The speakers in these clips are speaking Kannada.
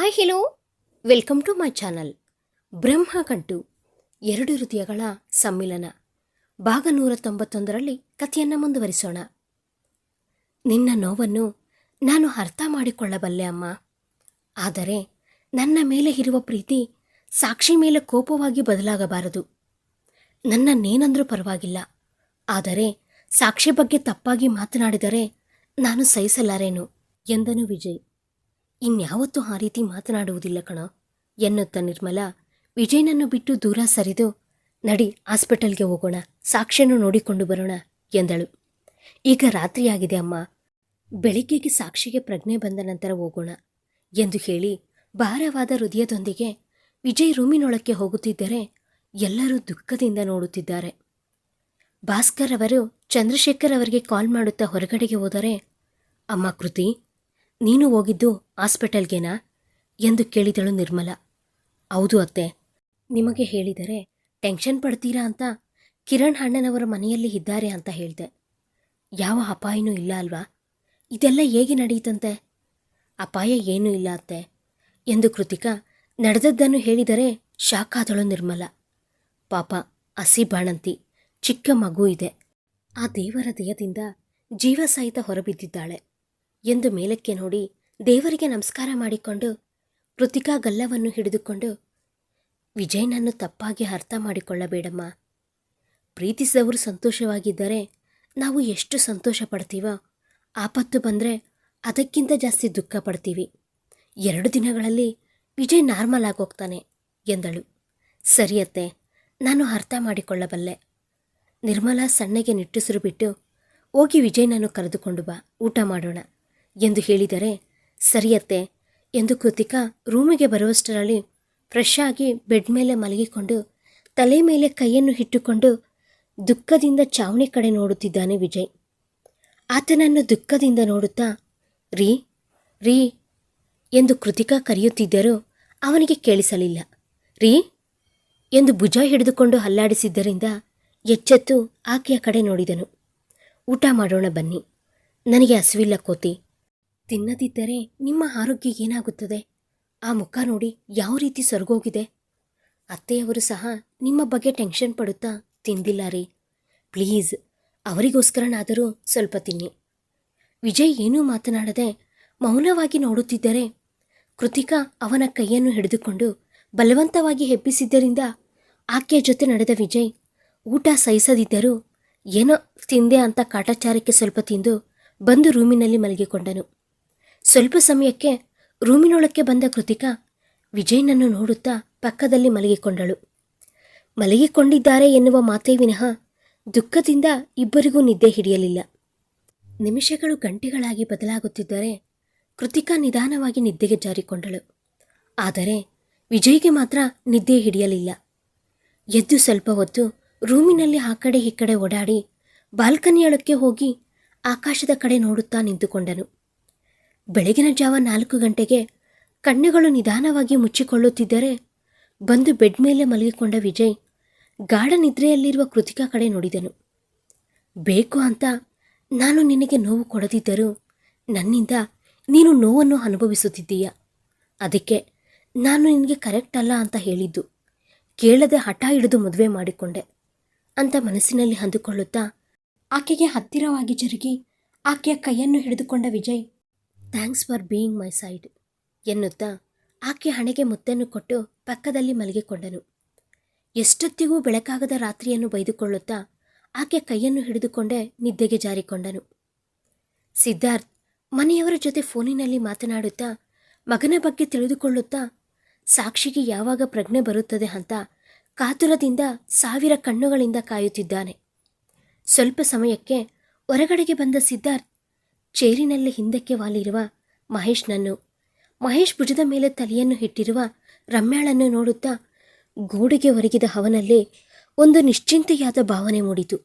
Hi hello welcome to my channel ಬ್ರಹ್ಮಕಂಟು ಎರಡು ಹೃದಯಗಳ ಸಮ್ಮಿಲನ. ಭಾಗ ನೂರ ತೊಂಬತ್ತೊಂದರಲ್ಲಿ ಕಥೆಯನ್ನು ಮುಂದುವರಿಸೋಣ. ನಿನ್ನ ನೋವನ್ನು ನಾನು ಅರ್ಥ ಮಾಡಿಕೊಳ್ಳಬಲ್ಲೆ ಅಮ್ಮ. ಆದರೆ ನನ್ನ ಮೇಲೆ ಇರುವ ಪ್ರೀತಿ ಸಾಕ್ಷಿ ಮೇಲೆ ಕೋಪವಾಗಿ ಬದಲಾಗಬಾರದು. ನನ್ನನ್ನೇನಂದರೂ ಪರವಾಗಿಲ್ಲ. ಆದರೆ ಸಾಕ್ಷಿ ಬಗ್ಗೆ ತಪ್ಪಾಗಿ ಮಾತನಾಡಿದರೆ ನಾನು ಸಹಿಸಲಾರೇನು? ಎಂದನು ವಿಜಯ್. ಇನ್ಯಾವತ್ತೂ ಆ ರೀತಿ ಮಾತನಾಡುವುದಿಲ್ಲ ಕಣ. ಎನ್ನುತ್ತ ನಿರ್ಮಲಾ ವಿಜಯನನ್ನು ಬಿಟ್ಟು ದೂರ ಸರಿದು, ನಡಿ ಹಾಸ್ಪಿಟಲ್ಗೆ ಹೋಗೋಣ ಸಾಕ್ಷಿಯನ್ನು ನೋಡಿಕೊಂಡು ಬರೋಣ ಎಂದಳು. ಈಗ ರಾತ್ರಿಯಾಗಿದೆ ಅಮ್ಮ. ಬೆಳಿಗ್ಗೆಗೆ ಸಾಕ್ಷಿಗೆ ಪ್ರಜ್ಞೆ ಬಂದ ನಂತರ ಹೋಗೋಣ ಎಂದು ಹೇಳಿ ಭಾರವಾದ ಹೃದಯದೊಂದಿಗೆ ವಿಜಯ್ ರೂಮಿನೊಳಕ್ಕೆ ಹೋಗುತ್ತಿದ್ದರೆ ಎಲ್ಲರೂ ದುಃಖದಿಂದ ನೋಡುತ್ತಿದ್ದಾರೆ. ಭಾಸ್ಕರ್ ಅವರು ಚಂದ್ರಶೇಖರ್ ಅವರಿಗೆ ಕಾಲ್ ಮಾಡುತ್ತಾ ಹೊರಗಡೆಗೆ ಹೋದರೆ, ಅಮ್ಮ ಕೃತಿ ನೀನು ಹೋಗಿದ್ದು ಹಾಸ್ಪಿಟಲ್ಗೇನಾ? ಎಂದು ಕೇಳಿದಳು ನಿರ್ಮಲ. ಹೌದು ಅತ್ತೆ. ನಿಮಗೆ ಹೇಳಿದರೆ ಟೆನ್ಷನ್ ಪಡ್ತೀರಾ ಅಂತ ಕಿರಣ್ ಅಣ್ಣನವರ ಮನೆಯಲ್ಲಿ ಇದ್ದಾರೆ ಅಂತ ಹೇಳಿದೆ. ಯಾವ ಅಪಾಯನೂ ಇಲ್ಲ ಅಲ್ವಾ? ಇದೆಲ್ಲ ಹೇಗೆ ನಡೆಯಿತಂತೆ? ಅಪಾಯ ಏನೂ ಇಲ್ಲ ಅತ್ತೆ, ಎಂದು ಕೃತಿಕಾ ನಡೆದದ್ದನ್ನು ಹೇಳಿದರೆ ಶಾಕ್ ಆದಳು ನಿರ್ಮಲ. ಪಾಪ ಹಸಿ ಬಾಣಂತಿ, ಚಿಕ್ಕ ಮಗು ಇದೆ. ಆ ದೇವರ ದೇಹದಿಂದ ಜೀವ ಸಹಿತ ಹೊರಬಿದ್ದಿದ್ದಾಳೆ. ಎಂದು ಮೇಲಕ್ಕೆ ನೋಡಿ ದೇವರಿಗೆ ನಮಸ್ಕಾರ ಮಾಡಿಕೊಂಡು ಕೃತಿಕಾ ಗಲ್ಲವನ್ನು ಹಿಡಿದುಕೊಂಡು, ವಿಜಯನನ್ನು ತಪ್ಪಾಗಿ ಅರ್ಥ ಮಾಡಿಕೊಳ್ಳಬೇಡಮ್ಮ. ಪ್ರೀತಿಸಿದವರು ಸಂತೋಷವಾಗಿದ್ದರೆ ನಾವು ಎಷ್ಟು ಸಂತೋಷ ಪಡ್ತೀವೋ ಆಪತ್ತು ಬಂದರೆ ಅದಕ್ಕಿಂತ ಜಾಸ್ತಿ ದುಃಖ ಪಡ್ತೀವಿ. ಎರಡು ದಿನಗಳಲ್ಲಿ ವಿಜಯ್ ನಾರ್ಮಲ್ ಆಗೋಗ್ತಾನೆ ಎಂದಳು. ಸರಿಯತ್ತೆ ನಾನು ಅರ್ಥ ಮಾಡಿಕೊಳ್ಳಬಲ್ಲೆ. ನಿರ್ಮಲಾ ಸಣ್ಣಗೆ ನಿಟ್ಟುಸಿರು ಬಿಟ್ಟು ಹೋಗಿ ವಿಜಯನನ್ನು ಕರೆದುಕೊಂಡು ಬಾ, ಊಟ ಮಾಡೋಣ. ಎಂದು ಹೇಳಿದರೆ, ಸರಿಯತ್ತೆ ಎಂದು ಕೃತಿಕಾ ರೂಮಿಗೆ ಬರುವಷ್ಟರಲ್ಲಿ ಫ್ರೆಶ್ ಆಗಿ ಬೆಡ್ ಮೇಲೆ ಮಲಗಿಕೊಂಡು ತಲೆ ಮೇಲೆ ಕೈಯನ್ನು ಇಟ್ಟುಕೊಂಡು ದುಃಖದಿಂದ ಚಾವಣಿ ಕಡೆ ನೋಡುತ್ತಿದ್ದಾನೆ ವಿಜಯ್. ಆತನನ್ನು ದುಃಖದಿಂದ ನೋಡುತ್ತಾ, ರೀ ರೀ ಎಂದು ಕೃತಿಕಾ ಕರೆಯುತ್ತಿದ್ದರೂ ಅವನಿಗೆ ಕೇಳಿಸಲಿಲ್ಲ. ರೀ ಎಂದು ಭುಜ ಹಿಡಿದುಕೊಂಡು ಹಲ್ಲಾಡಿಸಿದ್ದರಿಂದ ಎಚ್ಚೆತ್ತು ಆಕೆಯ ಕಡೆ ನೋಡಿದನು. ಊಟ ಮಾಡೋಣ ಬನ್ನಿ. ನನಗೆ ಹಸಿವಿಲ್ಲ ಕೋತಿ. ತಿನ್ನದಿದ್ದರೆ ನಿಮ್ಮ ಆರೋಗ್ಯ ಏನಾಗುತ್ತದೆ? ಆ ಮುಖ ನೋಡಿ ಯಾವ ರೀತಿ ಸೊರಗೋಗಿದೆ? ಅತ್ತೆಯವರು ಸಹ ನಿಮ್ಮ ಬಗ್ಗೆ ಟೆನ್ಷನ್ ಪಡುತ್ತಾ, ತಿಂದಿಲ್ಲ ರೀ. ಪ್ಲೀಸ್, ಅವರಿಗೋಸ್ಕರನಾದರೂ ಸ್ವಲ್ಪ ತಿನ್ನಿ. ವಿಜಯ್ ಏನೂ ಮಾತನಾಡದೆ ಮೌನವಾಗಿ ನೋಡುತ್ತಿದ್ದರೆ ಕೃತಿಕಾ ಅವನ ಕೈಯನ್ನು ಹಿಡಿದುಕೊಂಡು ಬಲವಂತವಾಗಿ ಹೆಬ್ಬಿಸಿದ್ದರಿಂದ ಆಕೆಯ ಜೊತೆ ನಡೆದ ವಿಜಯ್ ಊಟ ಸಹಿಸದಿದ್ದರೂ, ಏನೋ ತಿಂದೆ ಅಂತ ಕಾಟಾಚಾರಕ್ಕೆ ಸ್ವಲ್ಪ ತಿಂದು ಬಂದು ರೂಮಿನಲ್ಲಿ ಮಲಗಿಕೊಂಡನು. ಸ್ವಲ್ಪ ಸಮಯಕ್ಕೆ ರೂಮಿನೊಳಕ್ಕೆ ಬಂದ ಕೃತಿಕಾ ವಿಜಯ್ನನ್ನು ನೋಡುತ್ತಾ ಪಕ್ಕದಲ್ಲಿ ಮಲಗಿಕೊಂಡಳು. ಮಲಗಿಕೊಂಡಿದ್ದಾರೆ ಎನ್ನುವ ಮಾತೇ ವಿನಃ ದುಃಖದಿಂದ ಇಬ್ಬರಿಗೂ ನಿದ್ದೆ ಹಿಡಿಯಲಿಲ್ಲ. ನಿಮಿಷಗಳು ಗಂಟೆಗಳಾಗಿ ಬದಲಾಗುತ್ತಿದ್ದರೆ ಕೃತಿಕಾ ನಿಧಾನವಾಗಿ ನಿದ್ದೆಗೆ ಜಾರಿಕೊಂಡಳು. ಆದರೆ ವಿಜಯ್ಗೆ ಮಾತ್ರ ನಿದ್ದೆ ಹಿಡಿಯಲಿಲ್ಲ. ಎದ್ದು ಸ್ವಲ್ಪ ಹೊತ್ತು ರೂಮಿನಲ್ಲಿ ಆ ಕಡೆ ಈ ಕಡೆ ಓಡಾಡಿ ಬಾಲ್ಕನಿಯೊಳಕ್ಕೆ ಹೋಗಿ ಆಕಾಶದ ಕಡೆ ನೋಡುತ್ತಾ ನಿಂತುಕೊಂಡನು. ಬೆಳಗಿನ ಜಾವ ನಾಲ್ಕು ಗಂಟೆಗೆ ಕಣ್ಣುಗಳು ನಿಧಾನವಾಗಿ ಮುಚ್ಚಿಕೊಳ್ಳುತ್ತಿದ್ದರೆ ಬಂದು ಬೆಡ್ ಮೇಲೆ ಮಲಗಿಕೊಂಡ ವಿಜಯ್ ಗಾಢ ನಿದ್ರೆಯಲ್ಲಿರುವ ಕೃತಿಕಾ ಕಡೆ ನೋಡಿದನು. ಬೇಕು ಅಂತ ನಾನು ನಿನಗೆ ನೋವು ಕೊಡದಿದ್ದರೂ ನನ್ನಿಂದ ನೀನು ನೋವನ್ನು ಅನುಭವಿಸುತ್ತಿದ್ದೀಯ. ಅದಕ್ಕೆ ನಾನು ನಿನಗೆ ಕರೆಕ್ಟ್ ಅಲ್ಲ ಅಂತ ಹೇಳಿದ್ದು. ಕೇಳದೆ ಹಠ ಹಿಡಿದು ಮದುವೆ ಮಾಡಿಕೊಂಡೆ ಅಂತ ಮನಸ್ಸಿನಲ್ಲಿ ಅಂದುಕೊಳ್ಳುತ್ತಾ ಆಕೆಗೆ ಹತ್ತಿರವಾಗಿ ಜರುಗಿ ಆಕೆಯ ಕೈಯನ್ನು ಹಿಡಿದುಕೊಂಡ Vijay thanks for being my side ಎನ್ನುತ್ತಾ ಆಕೆ ಹಣೆಗೆ ಮುತ್ತನ್ನು ಕೊಟ್ಟು ಪಕ್ಕದಲ್ಲಿ ಮಲಗಿಕೊಂಡನು. ಎಷ್ಟೊತ್ತಿಗೂ ಬೆಳಕಾಗದ ರಾತ್ರಿಯನ್ನು ಬೈದುಕೊಳ್ಳುತ್ತಾ ಆಕೆ ಕೈಯನ್ನು ಹಿಡಿದುಕೊಂಡೇ ನಿದ್ದೆಗೆ ಜಾರಿಕೊಂಡನು. ಸಿದ್ಧಾರ್ಥ್ ಮನೆಯವರ ಜೊತೆ ಫೋನಿನಲ್ಲಿ ಮಾತನಾಡುತ್ತಾ ಮಗನ ಬಗ್ಗೆ ತಿಳಿದುಕೊಳ್ಳುತ್ತಾ ಸಾಕ್ಷಿಗೆ ಯಾವಾಗ ಪ್ರಜ್ಞೆ ಬರುತ್ತದೆ ಅಂತ ಕಾತುರದಿಂದ ಸಾವಿರ ಕಣ್ಣುಗಳಿಂದ ಕಾಯುತ್ತಿದ್ದಾನೆ. ಸ್ವಲ್ಪ ಸಮಯಕ್ಕೆ ಹೊರಗಡೆಗೆ ಬಂದ ಸಿದ್ಧಾರ್ಥ್ ಚೇರಿನಲ್ಲಿ ಹಿಂದಕ್ಕೆ ವಾಲಿರುವ ಮಹೇಶ್ನನ್ನು. ಮಹೇಶ್ ಭುಜದ ಮೇಲೆ ತಲೆಯನ್ನು ಇಟ್ಟಿರುವ ರಮ್ಯಾಳನ್ನು ನೋಡುತ್ತಾ ಗೋಡೆಗೆ ಒರಗಿದ ಅವನಲ್ಲಿ ಒಂದು ನಿಶ್ಚಿಂತೆಯಾದ ಭಾವನೆ ಮೂಡಿತು.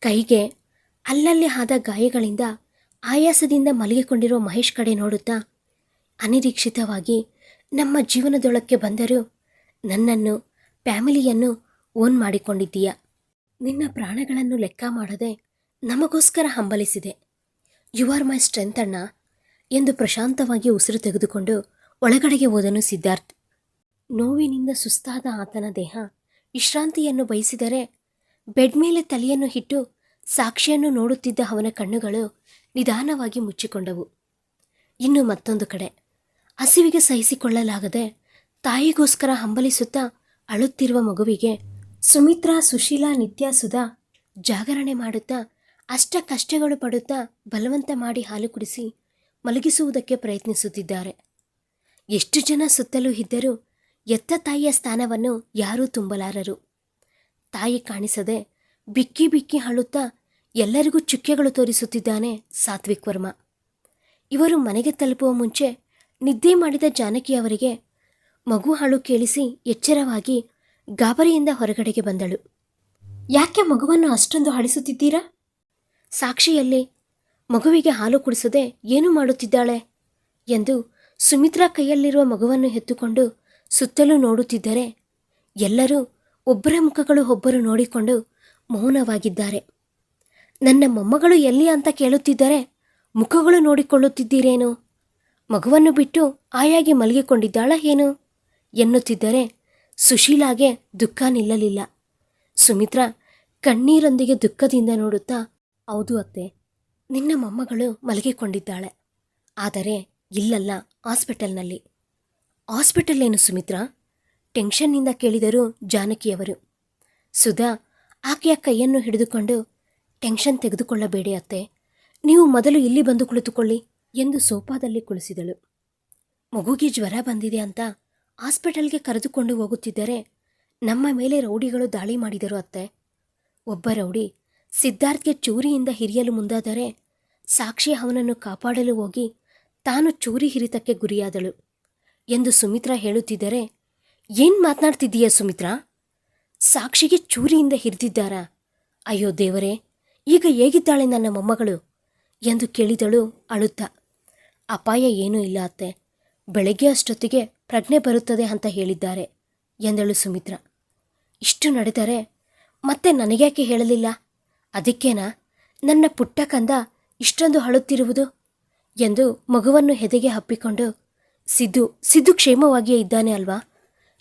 ಕೈಗೆ ಅಲ್ಲಲ್ಲಿ ಆದ ಗಾಯಗಳಿಂದ ಆಯಾಸದಿಂದ ಮಲಗಿಕೊಂಡಿರುವ ಮಹೇಶ್ ಕಡೆ ನೋಡುತ್ತಾ ಅನಿರೀಕ್ಷಿತವಾಗಿ ನಮ್ಮ ಜೀವನದೊಳಕ್ಕೆ ಬಂದರೂ ನನ್ನನ್ನು, ಫ್ಯಾಮಿಲಿಯನ್ನು ಓನ್ ಮಾಡಿಕೊಂಡಿದ್ದೀಯ? ನಿನ್ನ ಪ್ರಾಣಗಳನ್ನು ಲೆಕ್ಕ ಮಾಡದೆ ನಮಗೋಸ್ಕರ ಹಂಬಲಿಸಿದೆ. ಯು ಆರ್ ಮೈ ಸ್ಟ್ರೆಂತ್ ಅಣ್ಣ ಎಂದು ಪ್ರಶಾಂತವಾಗಿ ಉಸಿರು ತೆಗೆದುಕೊಂಡು ಒಳಗಡೆಗೆ ಹೋದನು ಸಿದ್ಧಾರ್ಥ್. ನೋವಿನಿಂದ ಸುಸ್ತಾದ ಆತನ ದೇಹ ವಿಶ್ರಾಂತಿಯನ್ನು ಬಯಸಿದರೆ ಬೆಡ್ ಮೇಲೆ ತಲೆಯನ್ನು ಇಟ್ಟು ಸಾಕ್ಷಿಯನ್ನು ನೋಡುತ್ತಿದ್ದ ಅವನ ಕಣ್ಣುಗಳು ನಿಧಾನವಾಗಿ ಮುಚ್ಚಿಕೊಂಡವು. ಇನ್ನು ಮತ್ತೊಂದು ಕಡೆ, ಹಸಿವಿಗೆ ಸಹಿಸಿಕೊಳ್ಳಲಾಗದೆ ತಾಯಿಗೋಸ್ಕರ ಹಂಬಲಿಸುತ್ತಾ ಅಳುತ್ತಿರುವ ಮಗುವಿಗೆ ಸುಮಿತ್ರಾ, ಸುಶೀಲಾ, ನಿತ್ಯ, ಸುಧಾ ಜಾಗರಣೆ ಮಾಡುತ್ತಾ ಅಷ್ಟ ಕಷ್ಟಗಳು ಪಡುತ್ತಾ ಬಲವಂತ ಮಾಡಿ ಹಾಲು ಕುಡಿಸಿ ಮಲಗಿಸುವುದಕ್ಕೆ ಪ್ರಯತ್ನಿಸುತ್ತಿದ್ದಾರೆ. ಎಷ್ಟು ಜನ ಸುತ್ತಲೂ ಇದ್ದರೂ ಎತ್ತ ತಾಯಿಯ ಸ್ಥಾನವನ್ನು ಯಾರೂ ತುಂಬಲಾರರು. ತಾಯಿ ಕಾಣಿಸದೆ ಬಿಕ್ಕಿ ಬಿಕ್ಕಿ ಅಳುತ್ತಾ ಎಲ್ಲರಿಗೂ ಚುಕ್ಕೆಗಳು ತೋರಿಸುತ್ತಿದ್ದಾನೆ ಸಾತ್ವಿಕ್ ವರ್ಮ. ಇವರು ಮನೆಗೆ ತಲುಪುವ ಮುಂಚೆ ನಿದ್ದೆ ಮಾಡಿದ ಜಾನಕಿ ಅವರಿಗೆ ಮಗು ಹಾಳು ಕೇಳಿಸಿ ಎಚ್ಚರವಾಗಿ ಗಾಬರಿಯಿಂದ ಹೊರಗಡೆಗೆ ಬಂದಳು. ಯಾಕೆ ಮಗುವನ್ನು ಅಷ್ಟೊಂದು ಅಳಿಸುತ್ತಿದ್ದೀರಾ? ಸಾಕ್ಷಿಯಲ್ಲಿ ಮಗುವಿಗೆ ಹಾಲು ಕುಡಿಸದೆ ಏನು ಮಾಡುತ್ತಿದ್ದಾಳೆ ಎಂದು ಸುಮಿತ್ರಾ ಕೈಯಲ್ಲಿರುವ ಮಗುವನ್ನು ಎತ್ತುಕೊಂಡು ಸುತ್ತಲೂ ನೋಡುತ್ತಿದ್ದರೆ ಎಲ್ಲರೂ ಒಬ್ಬರ ಮುಖಗಳು ಒಬ್ಬರು ನೋಡಿಕೊಂಡು ಮೌನವಾಗಿದ್ದಾರೆ. ನನ್ನ ಮೊಮ್ಮಗಳು ಎಲ್ಲಿ ಅಂತ ಕೇಳುತ್ತಿದ್ದರೆ ಮುಖಗಳು ನೋಡಿಕೊಳ್ಳುತ್ತಿದ್ದೀರೇನು? ಮಗುವನ್ನು ಬಿಟ್ಟು ಆಯಾಗಿ ಮಲಗಿಕೊಂಡಿದ್ದಾಳ ಏನು? ಎನ್ನುತ್ತಿದ್ದರೆ ಸುಶೀಲಾಗೆ ದುಃಖ ನಿಲ್ಲಲಿಲ್ಲ. ಸುಮಿತ್ರಾ ಕಣ್ಣೀರೊಂದಿಗೆ ದುಃಖದಿಂದ ನೋಡುತ್ತಾ ಹೌದು ಅತ್ತೆ. ನಿನ್ನ ಮೊಮ್ಮಗಳು ಮಲಗಿಕೊಂಡಿದ್ದಾಳೆ. ಆದರೆ ಇಲ್ಲಲ್ಲ ಹಾಸ್ಪಿಟಲ್ನಲ್ಲಿ. ಹಾಸ್ಪಿಟಲ್ ಏನು ಸುಮಿತ್ರಾ? ಟೆನ್ಷನ್ನಿಂದ ಕೇಳಿದರು ಜಾನಕಿಯವರು. ಸುಧಾ, ಆಕೆಯ ಕೈಯನ್ನು ಹಿಡಿದುಕೊಂಡು, ಟೆನ್ಷನ್ ತೆಗೆದುಕೊಳ್ಳಬೇಡಿ ಅತ್ತೆ. ನೀವು ಮೊದಲು ಇಲ್ಲಿ ಬಂದು ಕುಳಿತುಕೊಳ್ಳಿ ಎಂದು ಸೋಫಾದಲ್ಲಿ ಕುಳಿಸಿದಳು. ಮಗುಗೆ ಜ್ವರ ಬಂದಿದೆ ಅಂತ ಹಾಸ್ಪಿಟಲ್ಗೆ ಕರೆದುಕೊಂಡು ಹೋಗುತ್ತಿದ್ದರೆ ನಮ್ಮ ಮೇಲೆ ರೌಡಿಗಳು ದಾಳಿ ಮಾಡಿದರು ಅತ್ತೆ. ಒಬ್ಬ ರೌಡಿ ಸಿದ್ಧಾರ್ಥ್ಗೆ ಚೂರಿಯಿಂದ ಹಿರಿಯಲು ಮುಂದಾದರೆ ಸಾಕ್ಷಿ ಅವನನ್ನು ಕಾಪಾಡಲು ಹೋಗಿ ತಾನು ಚೂರಿ ಹಿರಿತಕ್ಕೆ ಗುರಿಯಾದಳು ಎಂದು ಸುಮಿತ್ರಾ ಹೇಳುತ್ತಿದ್ದರೆ, ಏನ್ ಮಾತನಾಡ್ತಿದ್ದೀಯ ಸುಮಿತ್ರಾ? ಸಾಕ್ಷಿಗೆ ಚೂರಿಯಿಂದ ಹಿರಿದಿದ್ದಾರಾ? ಅಯ್ಯೋ ದೇವರೇ, ಈಗ ಹೇಗಿದ್ದಾಳೆ ನನ್ನ ಮೊಮ್ಮಗಳು? ಎಂದು ಕೇಳಿದಳು ಅಳುತ್ತಾ. ಅಪಾಯ ಏನೂ ಇಲ್ಲ ಅತ್ತೆ, ಬೆಳಗ್ಗೆ ಅಷ್ಟೊತ್ತಿಗೆ ಪ್ರಜ್ಞೆ ಬರುತ್ತದೆ ಅಂತ ಹೇಳಿದ್ದಾರೆ, ಎಂದಳು ಸುಮಿತ್ರಾ. ಇಷ್ಟು ನಡೆದರೆ ಮತ್ತೆ ನನಗ್ಯಾಕೆ ಹೇಳಲಿಲ್ಲ? ಅದಕ್ಕೇನಾ? ನನ್ನ ಪುಟ್ಟ ಕಂದ ಇಷ್ಟೊಂದು ಅಳುತ್ತಿರುವುದು ಎಂದು ಮಗುವನ್ನು ಹೆದೆಗೆ ಹಪ್ಪಿಕೊಂಡು ಸಿದ್ದು ಸಿದ್ದು ಕ್ಷೇಮವಾಗಿಯೇ ಇದ್ದಾನೆ ಅಲ್ವಾ?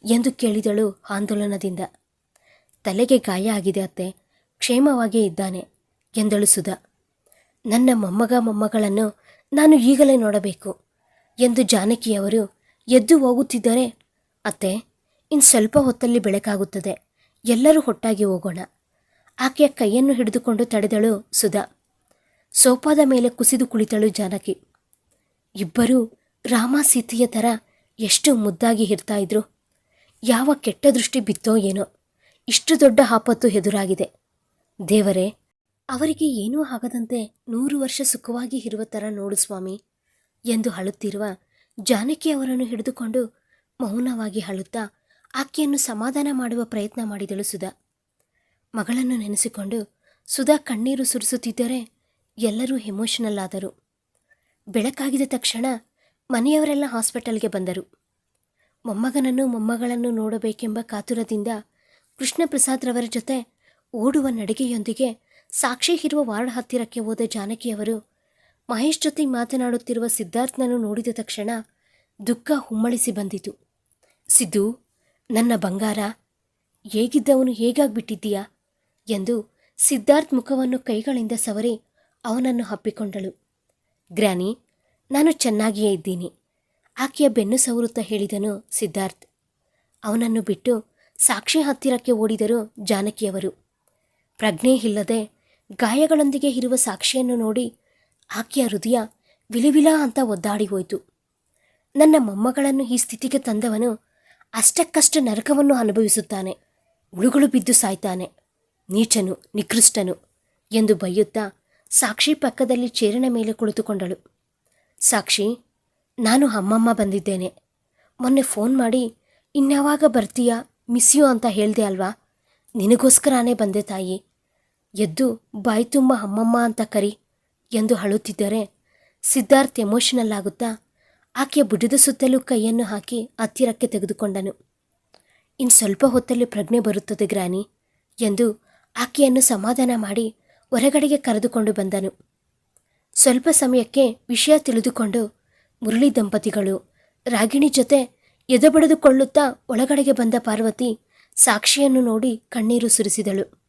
ಎಂದು ಕೇಳಿದಳು ಆಂದೋಲನದಿಂದ. ತಲೆಗೆ ಗಾಯ ಆಗಿದೆ ಅತ್ತೆ, ಕ್ಷೇಮವಾಗಿಯೇ ಇದ್ದಾನೆ ಎಂದಳು ಸುಧಾ. ನನ್ನ ಮೊಮ್ಮಗ ಮೊಮ್ಮಗಳನ್ನು ನಾನು ಈಗಲೇ ನೋಡಬೇಕು ಎಂದು ಜಾನಕಿಯವರು ಎದ್ದು ಹೋಗುತ್ತಿದ್ದರೆ. ಅತ್ತೆ ಇನ್ನು ಸ್ವಲ್ಪ ಹೊತ್ತಲ್ಲಿ ಬೆಳಕಾಗುತ್ತದೆ. ಎಲ್ಲರೂ ಒಟ್ಟಾಗಿ ಹೋಗೋಣ. ಆಕೆಯ ಕೈಯನ್ನು ಹಿಡಿದುಕೊಂಡು ತಡೆದಳು ಸುಧಾ. ಸೋಫಾದ ಮೇಲೆ ಕುಸಿದು ಕುಳಿತಳು ಜಾನಕಿ. ಇಬ್ಬರೂ ರಾಮ ಸೀತೆಯ ಥರ ಎಷ್ಟು ಮುದ್ದಾಗಿ ಇರ್ತಾ ಇದ್ರು. ಯಾವ ಕೆಟ್ಟ ದೃಷ್ಟಿ ಬಿತ್ತೋ ಏನೋ. ಇಷ್ಟು ದೊಡ್ಡ ಆಪತ್ತು ಎದುರಾಗಿದೆ. ದೇವರೇ, ಅವರಿಗೆ ಏನೂ ಆಗದಂತೆ ನೂರು ವರ್ಷ ಸುಖವಾಗಿ ಇರುವ ಥರ ನೋಡು ಸ್ವಾಮಿ ಎಂದು ಅಳುತ್ತಿರುವ ಜಾನಕಿ ಅವರನ್ನು ಹಿಡಿದುಕೊಂಡು ಮೌನವಾಗಿ ಅಳುತ್ತಾ ಆಕೆಯನ್ನು ಸಮಾಧಾನ ಮಾಡುವ ಪ್ರಯತ್ನ ಮಾಡಿದಳು ಸುಧಾ. ಮಗಳನ್ನು ನೆನೆಸಿಕೊಂಡು ಸುಧಾ ಕಣ್ಣೀರು ಸುರಿಸುತ್ತಿದ್ದರೆ ಎಲ್ಲರೂ ಎಮೋಷನಲ್ ಆದರು ಬೆಳಕಾಗಿದ ತಕ್ಷಣ ಮನೆಯವರೆಲ್ಲ ಹಾಸ್ಪಿಟಲ್ಗೆ ಬಂದರು. ಮೊಮ್ಮಗನನ್ನು ಮೊಮ್ಮಗಳನ್ನು ನೋಡಬೇಕೆಂಬ ಕಾತುರದಿಂದ ಕೃಷ್ಣಪ್ರಸಾದ್ರವರ ಜೊತೆ ಓಡುವ ನಡಿಗೆಯೊಂದಿಗೆ ಸಾಕ್ಷಿ ಇರುವ ವಾರ್ಡ್ ಹತ್ತಿರಕ್ಕೆ ಹೋದ ಜಾನಕಿಯವರು ಮಹೇಶ್ ಜೊತೆ ಮಾತನಾಡುತ್ತಿರುವ ಸಿದ್ಧಾರ್ಥನನ್ನು ನೋಡಿದ ತಕ್ಷಣ ದುಃಖ ಹುಮ್ಮಳಿಸಿ ಬಂದಿತು. ಸಿದ್ದು, ನನ್ನ ಬಂಗಾರ, ಹೇಗಿದ್ದವನು ಹೇಗಾಗ್ಬಿಟ್ಟಿದ್ದೀಯಾ? ಎಂದು ಸಿದ್ಧಾರ್ಥ್ ಮುಖವನ್ನು ಕೈಗಳಿಂದ ಸವರಿ ಅವನನ್ನು ಹಪ್ಪಿಕೊಂಡಳು ಗ್ರಾನಿ ನಾನು ಚೆನ್ನಾಗಿಯೇ ಇದ್ದೀನಿ, ಆಕೆಯ ಬೆನ್ನು ಸವರುತ್ತಾ ಹೇಳಿದನು ಸಿದ್ಧಾರ್ಥ್. ಅವನನ್ನು ಬಿಟ್ಟು ಸಾಕ್ಷಿ ಹತ್ತಿರಕ್ಕೆ ಓಡಿದರು ಜಾನಕಿಯವರು. ಪ್ರಜ್ಞೆ ಇಲ್ಲದೆ ಗಾಯಗಳೊಂದಿಗೆ ಇರುವ ಸಾಕ್ಷಿಯನ್ನು ನೋಡಿ ಆಕೆಯ ಹೃದಯ ವಿಲಿವಿಲ ಅಂತ ಒದ್ದಾಡಿ ಹೋಯಿತು. ನನ್ನ ಮೊಮ್ಮಗಳನ್ನು ಈ ಸ್ಥಿತಿಗೆ ತಂದವನು ಅಷ್ಟಕ್ಕಷ್ಟು ನರಕವನ್ನು ಅನುಭವಿಸುತ್ತಾನೆ. ಉಳುಗಳು ಬಿದ್ದು ಸಾಯ್ತಾನೆ. ನೀಚನು, ನಿಕೃಷ್ಟನು ಎಂದು ಬೈಯುತ್ತಾ ಸಾಕ್ಷಿ ಪಕ್ಕದಲ್ಲಿ ಚೇರಿನ ಮೇಲೆ ಕುಳಿತುಕೊಂಡಳು. ಸಾಕ್ಷಿ, ನಾನು ಅಮ್ಮಮ್ಮ ಬಂದಿದ್ದೇನೆ. ಮೊನ್ನೆ ಫೋನ್ ಮಾಡಿ, ಇನ್ಯಾವಾಗ ಬರ್ತೀಯಾ ಮಿಸ್ ಯು ಅಂತ ಹೇಳ್ದೆ ಅಲ್ವಾ? ನಿನಗೋಸ್ಕರನೇ ಬಂದೆ ತಾಯಿ. ಎದ್ದು ಬಾಯಿ ತುಂಬ ಅಮ್ಮಮ್ಮ ಅಂತ ಕರಿ ಎಂದು ಅಳುತ್ತಿದ್ದರೆ ಸಿದ್ಧಾರ್ಥ್ ಎಮೋಷನಲ್ ಆಗುತ್ತಾ ಆಕೆಯ ಬುಡದ ಸುತ್ತಲೂ ಕೈಯನ್ನು ಹಾಕಿ ಹತ್ತಿರಕ್ಕೆ ತೆಗೆದುಕೊಂಡನು. ಇನ್ನು ಸ್ವಲ್ಪ ಹೊತ್ತಲ್ಲಿ ಪ್ರಜ್ಞೆ ಬರುತ್ತದೆ ಗ್ರಾನಿ ಎಂದು ಆಕೆಯನ್ನು ಸಮಾಧಾನ ಮಾಡಿ ಹೊರಗಡೆಗೆ ಕರೆದುಕೊಂಡು ಬಂದನು. ಸ್ವಲ್ಪ ಸಮಯಕ್ಕೆ ವಿಷಯ ತಿಳಿದುಕೊಂಡು ಮುರಳಿ ದಂಪತಿಗಳು ರಾಗಿಣಿ ಜೊತೆ ಎದೆಬಡಿದುಕೊಳ್ಳುತ್ತಾ ಒಳಗಡೆಗೆ ಬಂದ ಪಾರ್ವತಿ ಸಾಕ್ಷಿಯನ್ನು ನೋಡಿ ಕಣ್ಣೀರು ಸುರಿಸಿದಳು.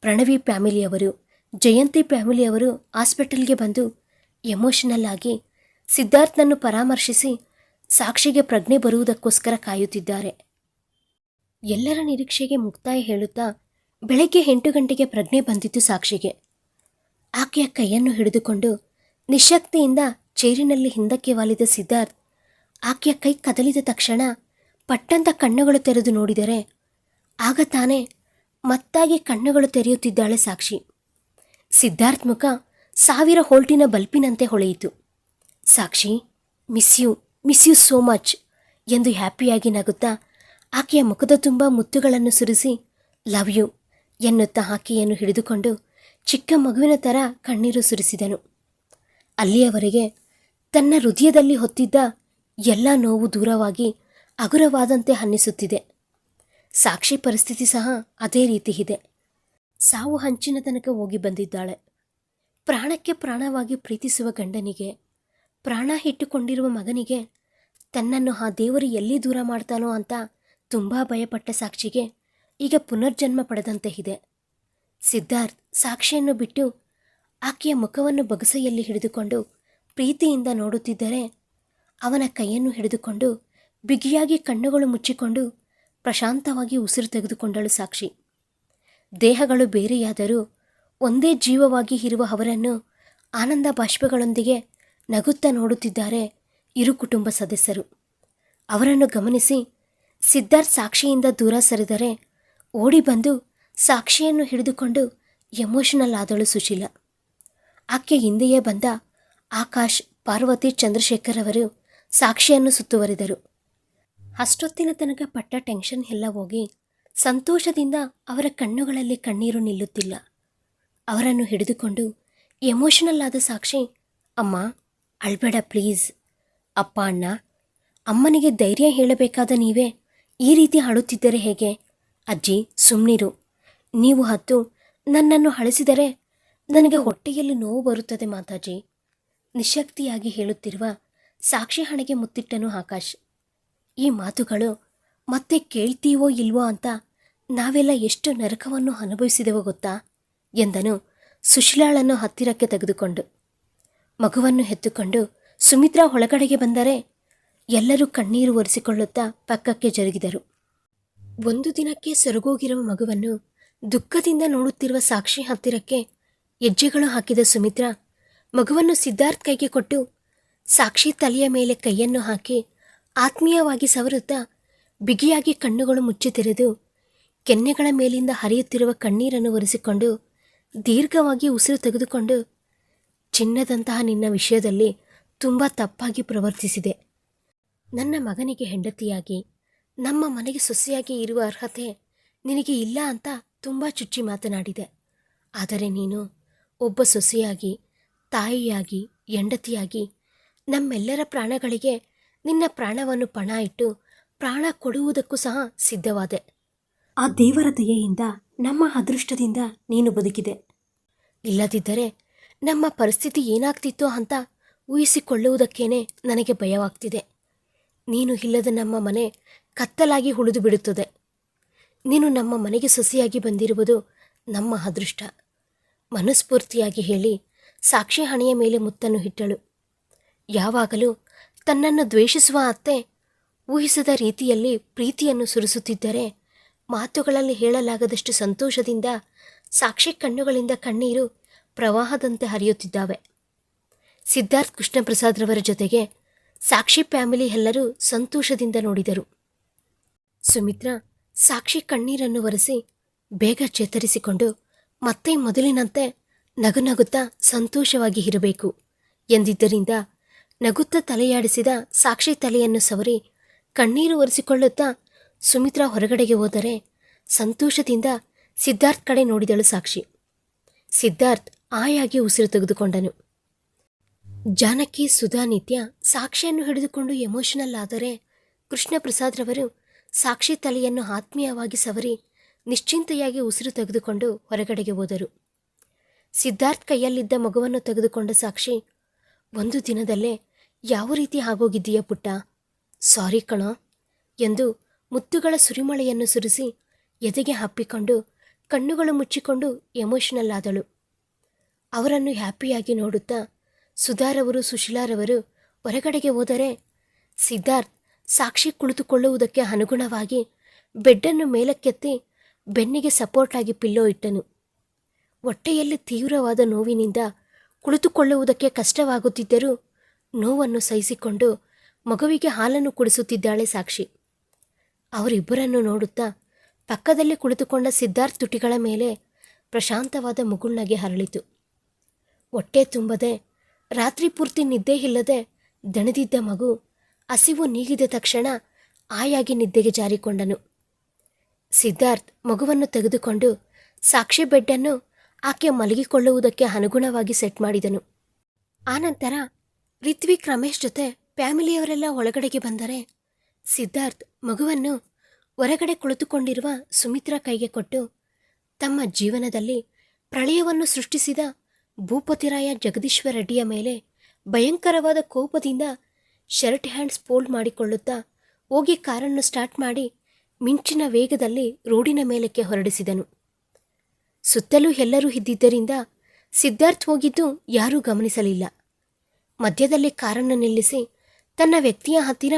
ಪ್ರಣವಿ ಫ್ಯಾಮಿಲಿಯವರು, ಜಯಂತಿ ಫ್ಯಾಮಿಲಿಯವರು ಹಾಸ್ಪಿಟಲ್ಗೆ ಬಂದು ಎಮೋಷನಲ್ ಆಗಿ ಸಿದ್ಧಾರ್ಥನನ್ನು ಪರಾಮರ್ಶಿಸಿ ಸಾಕ್ಷಿಗೆ ಪ್ರಜ್ಞೆ ಬರುವುದಕ್ಕೋಸ್ಕರ ಕಾಯುತ್ತಿದ್ದಾರೆ. ಎಲ್ಲರ ನಿರೀಕ್ಷೆಗೆ ಮುಕ್ತಾಯ ಹೇಳುತ್ತಾ ಬೆಳಗ್ಗೆ ಎಂಟು ಗಂಟೆಗೆ ಪ್ರಜ್ಞೆ ಬಂದಿತ್ತು ಸಾಕ್ಷಿಗೆ. ಆಕೆಯ ಕೈಯನ್ನು ಹಿಡಿದುಕೊಂಡು ನಿಶಕ್ತಿಯಿಂದ ಚೇರಿನಲ್ಲಿ ಹಿಂದಕ್ಕೆ ವಾಲಿದ ಸಿದ್ಧಾರ್ಥ್ ಆಕೆಯ ಕೈ ಕದಲಿದ ತಕ್ಷಣ ಪಟ್ಟಂತ ಕಣ್ಣುಗಳು ತೆರೆದು ನೋಡಿದರೆ ಆಗ ತಾನೇ ಮತ್ತಾಗಿ ಕಣ್ಣುಗಳು ತೆರೆಯುತ್ತಿದ್ದಾಳೆ ಸಾಕ್ಷಿ. ಸಿದ್ಧಾರ್ಥ್ ಮುಖ ಸಾವಿರ ಹೋಲ್ಟಿನ ಬಲ್ಪಿನಂತೆ ಹೊಳೆಯಿತು. Sakshi, miss you miss you so much ಎಂದು ಹ್ಯಾಪಿಯಾಗಿ ನಗುತ್ತಾ ಆಕೆಯ ಮುಖದ ತುಂಬ ಮುತ್ತುಗಳನ್ನು ಸುರಿಸಿ, ಲವ್ ಯು ಎನ್ನುತ್ತಾ ಆಕೆಯನ್ನು ಹಿಡಿದುಕೊಂಡು ಚಿಕ್ಕ ಮಗುವಿನ ಥರ ಕಣ್ಣೀರು ಸುರಿಸಿದನು. ಅಲ್ಲಿಯವರೆಗೆ ತನ್ನ ಹೃದಯದಲ್ಲಿ ಹೊತ್ತಿದ್ದ ಎಲ್ಲ ನೋವು ದೂರವಾಗಿ ಹಗುರವಾದಂತೆ ಅನ್ನಿಸುತ್ತಿದೆ ಸಾಕ್ಷಿ ಪರಿಸ್ಥಿತಿ ಸಹ ಅದೇ ರೀತಿ ಇದೆ. ಸಾವು ಹಂಚಿನ ತನಕ ಹೋಗಿ ಬಂದಿದ್ದಾಳೆ. ಪ್ರಾಣಕ್ಕೆ ಪ್ರಾಣವಾಗಿ ಪ್ರೀತಿಸುವ ಗಂಡನಿಗೆ, ಪ್ರಾಣ ಇಟ್ಟುಕೊಂಡಿರುವ ಮಗನಿಗೆ ತನ್ನನ್ನು ಆ ದೇವರು ಎಲ್ಲಿ ದೂರ ಮಾಡ್ತಾನೋ ಅಂತ ತುಂಬ ಭಯಪಟ್ಟ ಸಾಕ್ಷಿಗೆ ಈಗ ಪುನರ್ಜನ್ಮ ಪಡೆದಂತೆ ಇದೆ. ಸಿದ್ಧಾರ್ಥ್ ಸಾಕ್ಷಿಯನ್ನು ಬಿಟ್ಟು ಆಕೆಯ ಮುಖವನ್ನು ಬಗಸೆಯಲ್ಲಿ ಹಿಡಿದುಕೊಂಡು ಪ್ರೀತಿಯಿಂದ ನೋಡುತ್ತಿದ್ದರೆ ಅವನ ಕೈಯನ್ನು ಹಿಡಿದುಕೊಂಡು ಬಿಗಿಯಾಗಿ ಕಣ್ಣುಗಳು ಮುಚ್ಚಿಕೊಂಡು ಪ್ರಶಾಂತವಾಗಿ ಉಸಿರು ತೆಗೆದುಕೊಂಡಳು ಸಾಕ್ಷಿ. ದೇಹಗಳು ಬೇರೆಯಾದರೂ ಒಂದೇ ಜೀವವಾಗಿ ಇರುವ ಅವರನ್ನು ಆನಂದ ಬಾಷ್ಪಗಳೊಂದಿಗೆ ನಗುತ್ತಾ ನೋಡುತ್ತಿದ್ದಾರೆ ಇರು ಕುಟುಂಬ ಸದಸ್ಯರು. ಅವರನ್ನು ಗಮನಿಸಿ ಸಿದ್ಧಾರ್ಥ್ ಸಾಕ್ಷಿಯಿಂದ ದೂರ ಸರಿದರೆ ಓಡಿ ಬಂದು ಸಾಕ್ಷಿಯನ್ನು ಹಿಡಿದುಕೊಂಡು ಎಮೋಷನಲ್ ಆದಳು ಸುಶೀಲ. ಆಕೆ ಹಿಂದೆಯೇ ಬಂದ ಆಕಾಶ್, ಪಾರ್ವತಿ ಚಂದ್ರಶೇಖರ್ ಅವರು ಸಾಕ್ಷಿಯನ್ನು ಸುತ್ತುವರಿದರು. ಅಷ್ಟೊತ್ತಿನ ತನಕ ಪಟ್ಟ ಟೆನ್ಷನ್ ಎಲ್ಲ ಹೋಗಿ ಸಂತೋಷದಿಂದ ಅವರ ಕಣ್ಣುಗಳಲ್ಲಿ ಕಣ್ಣೀರು ನಿಲ್ಲುತ್ತಿಲ್ಲ. ಅವರನ್ನು ಹಿಡಿದುಕೊಂಡು ಎಮೋಷನಲ್ ಆದ ಸಾಕ್ಷಿ, ಅಮ್ಮ, ಅಳ್ಬೇಡ ಪ್ಲೀಸ್. ಅಪ್ಪ ಅಣ್ಣ, ಅಮ್ಮನಿಗೆ ಧೈರ್ಯ ಹೇಳಬೇಕಾದ ನೀವೇ ಈ ರೀತಿ ಅಳುತ್ತಿದ್ದರೆ ಹೇಗೆ? ಅಜ್ಜಿ ಸುಮ್ಮನಿರು ನೀವು ಹತ್ತು ನನ್ನನ್ನು ಅಳಿಸಿದರೆ ನನಗೆ ಹೊಟ್ಟೆಯಲ್ಲಿ ನೋವು ಬರುತ್ತದೆ ಮಾತಾಜಿ. ನಿಶಕ್ತಿಯಾಗಿ ಹೇಳುತ್ತಿರುವ ಸಾಕ್ಷಿ ಹಣೆಗೆ ಮುತ್ತಿಟ್ಟನು ಆಕಾಶ್. ಈ ಮಾತುಗಳು ಮತ್ತೆ ಕೇಳ್ತೀವೋ ಇಲ್ವೋ ಅಂತ ನಾವೆಲ್ಲ ಎಷ್ಟು ನರಕವನ್ನು ಅನುಭವಿಸಿದೆವೋ ಗೊತ್ತಾ? ಎಂದನು ಸುಶೀಲಾಳನ್ನು ಹತ್ತಿರಕ್ಕೆ ತೆಗೆದುಕೊಂಡು. ಮಗುವನ್ನು ಹೆತ್ತುಕೊಂಡು ಸುಮಿತ್ರಾ ಒಳಗಡೆಗೆ ಬಂದರೆ ಎಲ್ಲರೂ ಕಣ್ಣೀರು ಒರೆಸಿಕೊಳ್ಳುತ್ತಾ ಪಕ್ಕಕ್ಕೆ ಜರುಗಿದರು. ಒಂದು ದಿನಕ್ಕೆ ಸೊರಗೋಗಿರುವ ಮಗುವನ್ನು ದುಃಖದಿಂದ ನೋಡುತ್ತಿರುವ ಸಾಕ್ಷಿ ಹತ್ತಿರಕ್ಕೆ ಹೆಜ್ಜೆಗಳು ಹಾಕಿದ ಸುಮಿತ್ರಾ ಮಗುವನ್ನು ಸಿದ್ಧಾರ್ಥ್ ಕೈಗೆ ಕೊಟ್ಟು ಸಾಕ್ಷಿ ತಲೆಯ ಮೇಲೆ ಕೈಯನ್ನು ಹಾಕಿ ಆತ್ಮೀಯವಾಗಿ ಸವರುತ್ತಾ ಬಿಗಿಯಾಗಿ ಕಣ್ಣುಗಳು ಮುಚ್ಚಿ ತೆರೆದು ಕೆನ್ನೆಗಳ ಮೇಲಿಂದ ಹರಿಯುತ್ತಿರುವ ಕಣ್ಣೀರನ್ನು ಒರೆಸಿಕೊಂಡು ದೀರ್ಘವಾಗಿ ಉಸಿರು ತೆಗೆದುಕೊಂಡು ಚಿನ್ನದಂತಹ ನಿನ್ನ ವಿಷಯದಲ್ಲಿ ತುಂಬ ತಪ್ಪಾಗಿ ಪ್ರವರ್ತಿಸಿದೆ. ನನ್ನ ಮಗನಿಗೆ ಹೆಂಡತಿಯಾಗಿ ನಮ್ಮ ಮನೆಗೆ ಸೊಸೆಯಾಗಿ ಇರುವ ಅರ್ಹತೆ ನಿನಗೆ ಇಲ್ಲ ಅಂತ ತುಂಬ ಚುಚ್ಚಿ ಮಾತನಾಡಿದೆ. ಆದರೆ ನೀನು ಒಬ್ಬ ಸೊಸೆಯಾಗಿ, ತಾಯಿಯಾಗಿ, ಹೆಂಡತಿಯಾಗಿ ನಮ್ಮೆಲ್ಲರ ಪ್ರಾಣಗಳಿಗೆ ನಿನ್ನ ಪ್ರಾಣವನ್ನು ಪಣ ಇಟ್ಟು ಪ್ರಾಣ ಕೊಡುವುದಕ್ಕೂ ಸಹ ಸಿದ್ಧವಾದೆ. ಆ ದೇವರ ದಯೆಯಿಂದ ನಮ್ಮ ಅದೃಷ್ಟದಿಂದ ನೀನು ಬದುಕಿದೆ. ಇಲ್ಲದಿದ್ದರೆ ನಮ್ಮ ಪರಿಸ್ಥಿತಿ ಏನಾಗ್ತಿತ್ತೋ ಅಂತ ಊಹಿಸಿಕೊಳ್ಳುವುದಕ್ಕೇನೆ ನನಗೆ ಭಯವಾಗ್ತಿದೆ. ನೀನು ಇಲ್ಲದ ನಮ್ಮ ಮನೆ ಕತ್ತಲಾಗಿ ಉಳಿದು ಬಿಡುತ್ತದೆ. ನೀನು ನಮ್ಮ ಮನೆಗೆ ಸೊಸೆಯಾಗಿ ಬಂದಿರುವುದು ನಮ್ಮ ಅದೃಷ್ಟ. ಮನಸ್ಫೂರ್ತಿಯಾಗಿ ಹೇಳಿ ಸಾಕ್ಷಿ ಹಣೆಯ ಮೇಲೆ ಮುತ್ತನ್ನು ಇಟ್ಟಳು. ಯಾವಾಗಲೂ ತನ್ನನ್ನು ದ್ವೇಷಿಸುವ ಅತ್ತೆ ಊಹಿಸದ ರೀತಿಯಲ್ಲಿ ಪ್ರೀತಿಯನ್ನು ಸುರಿಸುತ್ತಿದ್ದರೆ ಮಾತುಗಳಲ್ಲಿ ಹೇಳಲಾಗದಷ್ಟು ಸಂತೋಷದಿಂದ ಸಾಕ್ಷಿ ಕಣ್ಣುಗಳಿಂದ ಕಣ್ಣೀರು ಪ್ರವಾಹದಂತೆ ಹರಿಯುತ್ತಿದ್ದಾವೆ. ಸಿದ್ಧಾರ್ಥ್ ಕೃಷ್ಣಪ್ರಸಾದ್ರವರ ಜೊತೆಗೆ ಸಾಕ್ಷಿ ಫ್ಯಾಮಿಲಿ ಎಲ್ಲರೂ ಸಂತೋಷದಿಂದ ನೋಡಿದರು. ಸುಮಿತ್ರಾ ಸಾಕ್ಷಿ ಕಣ್ಣೀರನ್ನು ಒರೆಸಿ ಬೇಗ ಚೇತರಿಸಿಕೊಂಡು ಮತ್ತೆ ಮೊದಲಿನಂತೆ ನಗುನಗುತ್ತಾ ಸಂತೋಷವಾಗಿ ಇರಬೇಕು ಎಂದಿದ್ದರಿಂದ ನಗುತ್ತ ತಲೆಯಾಡಿಸಿದ ಸಾಕ್ಷಿ ತಲೆಯನ್ನು ಸವರಿ ಕಣ್ಣೀರು ಒರೆಸಿಕೊಳ್ಳುತ್ತಾ ಸುಮಿತ್ರಾ ಹೊರಗಡೆಗೆ ಹೋದರೆ ಸಂತೋಷದಿಂದ ಸಿದ್ಧಾರ್ಥ್ ಕಡೆ ನೋಡಿದಳು ಸಾಕ್ಷಿ. ಸಿದ್ಧಾರ್ಥ್ ಆಯಾಗಿ ಉಸಿರು ತೆಗೆದುಕೊಂಡನು. ಜಾನಕಿ, ಸುಧಾ, ನಿತ್ಯ ಸಾಕ್ಷಿಯನ್ನು ಹಿಡಿದುಕೊಂಡು ಎಮೋಷನಲ್ ಆದರೆ ಕೃಷ್ಣ ಪ್ರಸಾದ್ರವರು ಸಾಕ್ಷಿ ತಲೆಯನ್ನು ಆತ್ಮೀಯವಾಗಿ ಸವರಿ ನಿಶ್ಚಿಂತೆಯಾಗಿ ಉಸಿರು ತೆಗೆದುಕೊಂಡು ಹೊರಗಡೆಗೆ ಹೋದರು. ಸಿದ್ಧಾರ್ಥ್ ಕೈಯಲ್ಲಿದ್ದ ಮಗುವನ್ನು ತೆಗೆದುಕೊಂಡ ಸಾಕ್ಷಿ, ಒಂದು ದಿನದಲ್ಲೇ ಯಾವ ರೀತಿ ಆಗೋಗಿದ್ದೀಯ ಪುಟ್ಟ? ಸಾರಿ ಕಣ ಎಂದು ಮುತ್ತುಗಳ ಸುರಿಮಳೆಯನ್ನು ಸುರಿಸಿ ಎದೆಗೆ ಹಪ್ಪಿಕೊಂಡು ಕಣ್ಣುಗಳು ಮುಚ್ಚಿಕೊಂಡು ಎಮೋಷನಲ್ ಆದಳು. ಅವರನ್ನು ಹ್ಯಾಪಿಯಾಗಿ ನೋಡುತ್ತಾ ಸುಧಾರವರು ಸುಶೀಲಾರವರು ಹೊರಗಡೆಗೆ ಹೋದರೆ ಸಿದ್ಧಾರ್ಥ್ ಸಾಕ್ಷಿ ಕುಳಿತುಕೊಳ್ಳುವುದಕ್ಕೆ ಅನುಗುಣವಾಗಿ ಬೆಡ್ಡನ್ನು ಮೇಲಕ್ಕೆತ್ತಿ ಬೆನ್ನಿಗೆ ಸಪೋರ್ಟಾಗಿ ಪಿಲ್ಲೋ ಇಟ್ಟನು. ಹೊಟ್ಟೆಯಲ್ಲಿ ತೀವ್ರವಾದ ನೋವಿನಿಂದ ಕುಳಿತುಕೊಳ್ಳುವುದಕ್ಕೆ ಕಷ್ಟವಾಗುತ್ತಿದ್ದರೂ ನೋವನ್ನು ಸಹಿಸಿಕೊಂಡು ಮಗುವಿಗೆ ಹಾಲನ್ನು ಕುಡಿಸುತ್ತಿದ್ದಾಳೆ ಸಾಕ್ಷಿ. ಅವರಿಬ್ಬರನ್ನು ನೋಡುತ್ತಾ ಪಕ್ಕದಲ್ಲಿ ಕುಳಿತುಕೊಂಡ ಸಿದ್ಧಾರ್ಥ್ ತುಟಿಗಳ ಮೇಲೆ ಪ್ರಶಾಂತವಾದ ಮುಗುಳ್ನಗೆ ಹರಳಿತು. ಹೊಟ್ಟೆ ತುಂಬದೆ ರಾತ್ರಿ ಪೂರ್ತಿ ನಿದ್ದೆ ಇಲ್ಲದೆ ದಣಿದಿದ್ದ ಮಗು ಹಸಿವು ನೀಗಿದ ತಕ್ಷಣ ಆಯಾಗಿ ನಿದ್ದೆಗೆ ಜಾರಿಕೊಂಡನು. ಸಿದ್ಧಾರ್ಥ್ ಮಗುವನ್ನು ತೆಗೆದುಕೊಂಡು ಸಾಕ್ಷಿ ಬೆಡ್ಡನ್ನು ಆಕೆ ಮಲಗಿಕೊಳ್ಳುವುದಕ್ಕೆ ಅನುಗುಣವಾಗಿ ಸೆಟ್ ಮಾಡಿದನು. ಆನಂತರ ರಿತ್ವಿಕ್ ರಮೇಶ್ ಜೊತೆ ಫ್ಯಾಮಿಲಿಯವರೆಲ್ಲ ಒಳಗಡೆಗೆ ಬಂದರೆ ಸಿದ್ಧಾರ್ಥ್ ಮಗುವನ್ನು ಹೊರಗಡೆ ಕುಳಿತುಕೊಂಡಿರುವ ಸುಮಿತ್ರಾ ಕೈಗೆ ಕೊಟ್ಟು ತಮ್ಮ ಜೀವನದಲ್ಲಿ ಪ್ರಳಯವನ್ನು ಸೃಷ್ಟಿಸಿದ ಭೂಪತಿರಾಯ ಜಗದೀಶ್ವರ ರೆಡ್ಡಿಯ ಮೇಲೆ ಭಯಂಕರವಾದ ಕೋಪದಿಂದ ಶರ್ಟ್ ಹ್ಯಾಂಡ್ಸ್ ಫೋಲ್ಡ್ ಮಾಡಿಕೊಳ್ಳುತ್ತಾ ಹೋಗಿ ಕಾರನ್ನು ಸ್ಟಾರ್ಟ್ ಮಾಡಿ ಮಿಂಚಿನ ವೇಗದಲ್ಲಿ ರೋಡಿನ ಮೇಲಕ್ಕೆ ಹೊರಡಿಸಿದನು. ಸುತ್ತಲೂ ಎಲ್ಲರೂ ಇದ್ದಿದ್ದರಿಂದ ಸಿದ್ಧಾರ್ಥ್ ಹೋಗಿದ್ದು ಯಾರೂ ಗಮನಿಸಲಿಲ್ಲ. ಮಧ್ಯದಲ್ಲಿ ಕಾರನ್ನು ನಿಲ್ಲಿಸಿ ತನ್ನ ವ್ಯಕ್ತಿಯ ಹತ್ತಿರ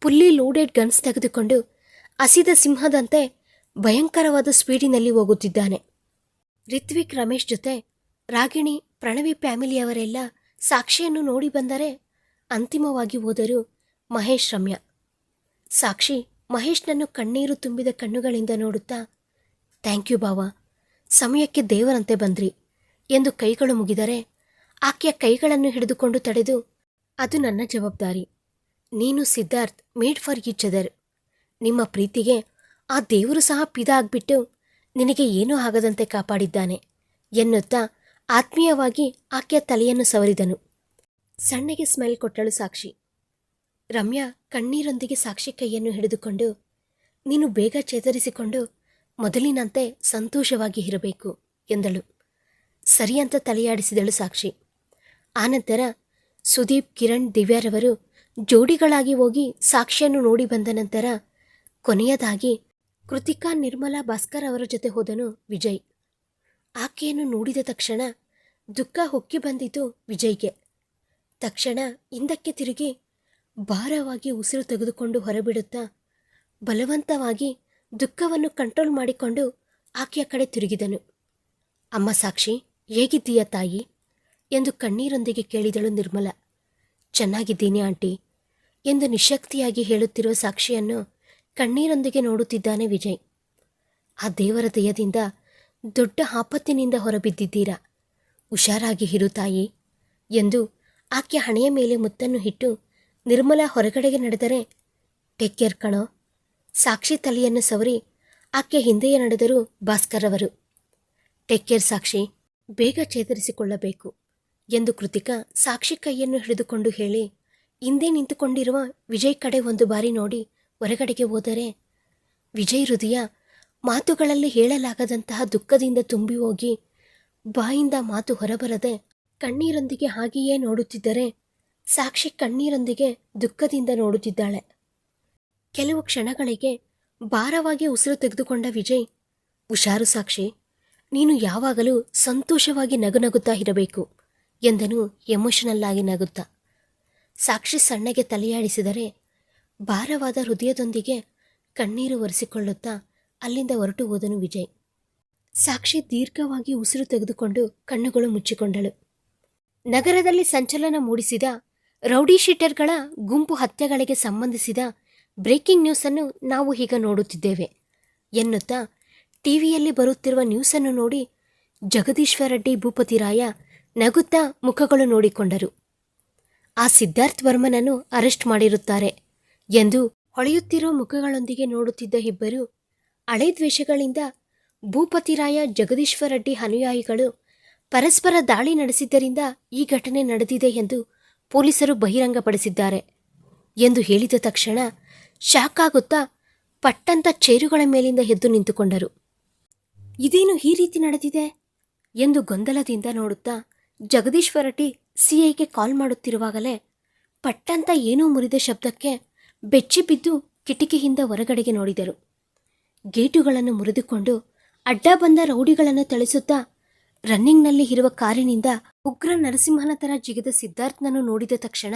ಪುಲ್ಲಿ ಲೋಡೆಡ್ ಗನ್ಸ್ ತೆಗೆದುಕೊಂಡು ಹಸಿದ ಸಿಂಹದಂತೆ ಭಯಂಕರವಾದ ಸ್ಪೀಡಿನಲ್ಲಿ ಹೋಗುತ್ತಿದ್ದಾನೆ. ರಿತ್ವಿಕ್ ರಮೇಶ್ ಜೊತೆ ರಾಗಿಣಿ, ಪ್ರಣವಿ ಫ್ಯಾಮಿಲಿಯವರೆಲ್ಲ ಸಾಕ್ಷಿಯನ್ನು ನೋಡಿ ಬಂದರೆ ಅಂತಿಮವಾಗಿ ಓದರು ಮಹೇಶ್ ರಮ್ಯ. ಸಾಕ್ಷಿ ಮಹೇಶ್ನನ್ನು ಕಣ್ಣೀರು ತುಂಬಿದ ಕಣ್ಣುಗಳಿಂದ ನೋಡುತ್ತಾ, ಥ್ಯಾಂಕ್ ಯು ಬಾವ, ಸಮಯಕ್ಕೆ ದೇವರಂತೆ ಬಂದ್ರಿ ಎಂದು ಕೈಗಳು ಮುಗಿದರೆ ಆಕೆಯ ಕೈಗಳನ್ನು ಹಿಡಿದುಕೊಂಡು ತಡೆದು, ಅದು ನನ್ನ ಜವಾಬ್ದಾರಿ. ನೀನು Siddharth, made for each other. ನಿಮ್ಮ ಪ್ರೀತಿಗೆ ಆ ದೇವರು ಸಹ ಪಿದ ಆಗ್ಬಿಟ್ಟು ನಿನಗೆ ಏನೂ ಆಗದಂತೆ ಕಾಪಾಡಿದ್ದಾನೆ ಎನ್ನುತ್ತಾ ಆತ್ಮೀಯವಾಗಿ ಆಕೆಯ ತಲೆಯನ್ನು ಸವರಿದನು. ಸಣ್ಣಗೆ ಸ್ಮೆಲ್ ಕೊಟ್ಟಳು ಸಾಕ್ಷಿ. ರಮ್ಯಾ ಕಣ್ಣೀರೊಂದಿಗೆ ಸಾಕ್ಷಿ ಕೈಯನ್ನು ಹಿಡಿದುಕೊಂಡು, ನೀನು ಬೇಗ ಚೇತರಿಸಿಕೊಂಡು ಮೊದಲಿನಂತೆ ಸಂತೋಷವಾಗಿ ಇರಬೇಕು ಎಂದಳು. ಸರಿಯಂತ ತಲೆಯಾಡಿಸಿದಳು ಸಾಕ್ಷಿ. ಆನಂತರ ಸುದೀಪ್, ಕಿರಣ್ ದಿವ್ಯಾರವರು ಜೋಡಿಗಳಾಗಿ ಹೋಗಿ ಸಾಕ್ಷಿಯನ್ನು ನೋಡಿ ಬಂದ ನಂತರ ಕೊನೆಯದಾಗಿ ಕೃತಿಕಾ, ನಿರ್ಮಲಾ, ಭಾಸ್ಕರ್ ಅವರ ಜೊತೆ ಹೋದನು ವಿಜಯ್. ಆಕೆಯನ್ನು ನೋಡಿದ ತಕ್ಷಣ ದುಃಖ ಹೊಕ್ಕಿ ಬಂದಿತು ವಿಜಯ್ಗೆ. ತಕ್ಷಣ ಹಿಂದಕ್ಕೆ ತಿರುಗಿ ಭಾರವಾಗಿ ಉಸಿರು ತೆಗೆದುಕೊಂಡು ಹೊರಬಿಡುತ್ತಾ ಬಲವಂತವಾಗಿ ದುಃಖವನ್ನು ಕಂಟ್ರೋಲ್ ಮಾಡಿಕೊಂಡು ಆಕೆಯ ಕಡೆ ತಿರುಗಿದನು. ಅಮ್ಮ ಸಾಕ್ಷಿ, ಹೇಗಿದ್ದೀಯ ತಾಯಿ? ಎಂದು ಕಣ್ಣೀರೊಂದಿಗೆ ಕೇಳಿದಳು ನಿರ್ಮಲ. ಚೆನ್ನಾಗಿದ್ದೀನಿ ಆಂಟಿ ಎಂದು ನಿಶಕ್ತಿಯಾಗಿ ಹೇಳುತ್ತಿರುವ ಸಾಕ್ಷಿಯನ್ನು ಕಣ್ಣೀರೊಂದಿಗೆ ನೋಡುತ್ತಿದ್ದಾನೆ ವಿಜಯ್. ಆ ದೇವರ ದಯದಿಂದ ದೊಡ್ಡ ಆಪತ್ತಿನಿಂದ ಹೊರಬಿದ್ದಿದ್ದೀರಾ? ಹುಷಾರಾಗಿ ಹಿರು ತಾಯಿ ಎಂದು ಆಕೆ ಹಣೆಯ ಮೇಲೆ ಮುತ್ತನ್ನು ಇಟ್ಟು ನಿರ್ಮಲಾ ಹೊರಗಡೆಗೆ ನಡೆದರೆ, ಟೇಕ್ ಕಣೋ. ಸಾಕ್ಷಿ ತಲೆಯನ್ನು ಸವರಿ ಆಕೆ ಹಿಂದೆಯೇ ನಡೆದರು ಭಾಸ್ಕರ್ ಅವರು ಕೇರ್ ಸಾಕ್ಷಿ, ಬೇಗ ಚೇತರಿಸಿಕೊಳ್ಳಬೇಕು ಎಂದು ಕೃತಿಕಾ ಸಾಕ್ಷಿ ಕೈಯನ್ನು ಹಿಡಿದುಕೊಂಡು ಹೇಳಿ, ಹಿಂದೆ ನಿಂತುಕೊಂಡಿರುವ ವಿಜಯ್ ಕಡೆ ಒಂದು ಬಾರಿ ನೋಡಿ ಹೊರಗಡೆಗೆ ಹೋದರೆ ವಿಜಯ್ ಹೃದಯ ಮಾತುಗಳಲ್ಲಿ ಹೇಳಲಾಗದಂತಹ ದುಃಖದಿಂದ ತುಂಬಿ ಹೋಗಿ ಬಾಯಿಂದ ಮಾತು ಹೊರಬರದೆ ಕಣ್ಣೀರೊಂದಿಗೆ ಹಾಗೆಯೇ ನೋಡುತ್ತಿದ್ದರೆ ಸಾಕ್ಷಿ ಕಣ್ಣೀರೊಂದಿಗೆ ದುಃಖದಿಂದ ನೋಡುತ್ತಿದ್ದಾಳೆ. ಕೆಲವು ಕ್ಷಣಗಳಿಗೆ ಭಾರವಾಗಿ ಉಸಿರು ತೆಗೆದುಕೊಂಡ ವಿಜಯ್, ಹುಷಾರು ಸಾಕ್ಷಿ, ನೀನು ಯಾವಾಗಲೂ ಸಂತೋಷವಾಗಿ ನಗುನಗುತ್ತಾ ಇರಬೇಕು ಎಂದನು ಎಮೋಷನಲ್ ಆಗಿ ನಗುತ್ತಾ. ಸಾಕ್ಷಿ ಸಣ್ಣಗೆ ತಲೆಯಾಡಿಸಿದರೆ ಭಾರವಾದ ಹೃದಯದೊಂದಿಗೆ ಕಣ್ಣೀರು ಒರೆಸಿಕೊಳ್ಳುತ್ತಾ ಅಲ್ಲಿಂದ ಹೊರಟು ಹೋದನು ವಿಜಯ್. ಸಾಕ್ಷಿ ದೀರ್ಘವಾಗಿ ಉಸಿರು ತೆಗೆದುಕೊಂಡು ಕಣ್ಣುಗಳು ಮುಚ್ಚಿಕೊಂಡಳು. ನಗರದಲ್ಲಿ ಸಂಚಲನ ಮೂಡಿಸಿದ ರೌಡಿ ಶೀಟರ್ಗಳ ಗುಂಪು ಹತ್ಯೆಗಳಿಗೆ ಸಂಬಂಧಿಸಿದ ಬ್ರೇಕಿಂಗ್ ನ್ಯೂಸನ್ನು ನಾವು ಈಗ ನೋಡುತ್ತಿದ್ದೇವೆ. ಎನ್ನುತ್ತಾ ಟಿವಿಯಲ್ಲಿ ಬರುತ್ತಿರುವ ನ್ಯೂಸನ್ನು ನೋಡಿ ಜಗದೀಶ್ವರ ರೆಡ್ಡಿ ಭೂಪತಿರಾಯ ನಗುತ್ತಾ ಮುಖಗಳು ನೋಡಿಕೊಂಡರು. ಆ ಸಿದ್ಧಾರ್ಥ್ ವರ್ಮನನ್ನು ಅರೆಸ್ಟ್ ಮಾಡಿರುತ್ತಾರೆ ಎಂದು ಹೊಳೆಯುತ್ತಿರುವ ಮುಖಗಳೊಂದಿಗೆ ನೋಡುತ್ತಿದ್ದ ಇಬ್ಬರು ಹಳೆ ದ್ವೇಷಗಳಿಂದ ಭೂಪತಿರಾಯ ಜಗದೀಶ್ವರ ರೆಡ್ಡಿ ಅನುಯಾಯಿಗಳು ಪರಸ್ಪರ ದಾಳಿ ನಡೆಸಿದ್ದರಿಂದ ಈ ಘಟನೆ ನಡೆದಿದೆ ಎಂದು ಪೊಲೀಸರು ಬಹಿರಂಗಪಡಿಸಿದ್ದಾರೆ ಎಂದು ಹೇಳಿದ ತಕ್ಷಣ ಶಾಕ್ ಆಗುತ್ತಾ ಪಟ್ಟಂತ ಚೇರುಗಳ ಮೇಲಿಂದ ಎದ್ದು ನಿಂತುಕೊಂಡರು. ಇದೇನು ಈ ರೀತಿ ನಡೆದಿದೆ ಎಂದು ಗೊಂದಲದಿಂದ ನೋಡುತ್ತಾ ಜಗದೀಶ್ವರಟಿ ಸಿಐಗೆ ಕಾಲ್ ಮಾಡುತ್ತಿರುವಾಗಲೇ ಪಟ್ಟಂತ ಏನೋ ಮುರಿದ ಶಬ್ದಕ್ಕೆ ಬೆಚ್ಚಿ ಬಿದ್ದು ಕಿಟಕಿಯಿಂದ ಹೊರಗಡೆಗೆ ನೋಡಿದರು. ಗೇಟುಗಳನ್ನು ಮುರಿದುಕೊಂಡು ಅಡ್ಡ ಬಂದ ರೌಡಿಗಳನ್ನು ಥಳಿಸುತ್ತಾ ರನ್ನಿಂಗ್ನಲ್ಲಿ ಇರುವ ಕಾರಿನಿಂದ ಉಗ್ರ ನರಸಿಂಹನ ತರ ಜಿಗಿದ ಸಿದ್ಧಾರ್ಥನನ್ನು ನೋಡಿದ ತಕ್ಷಣ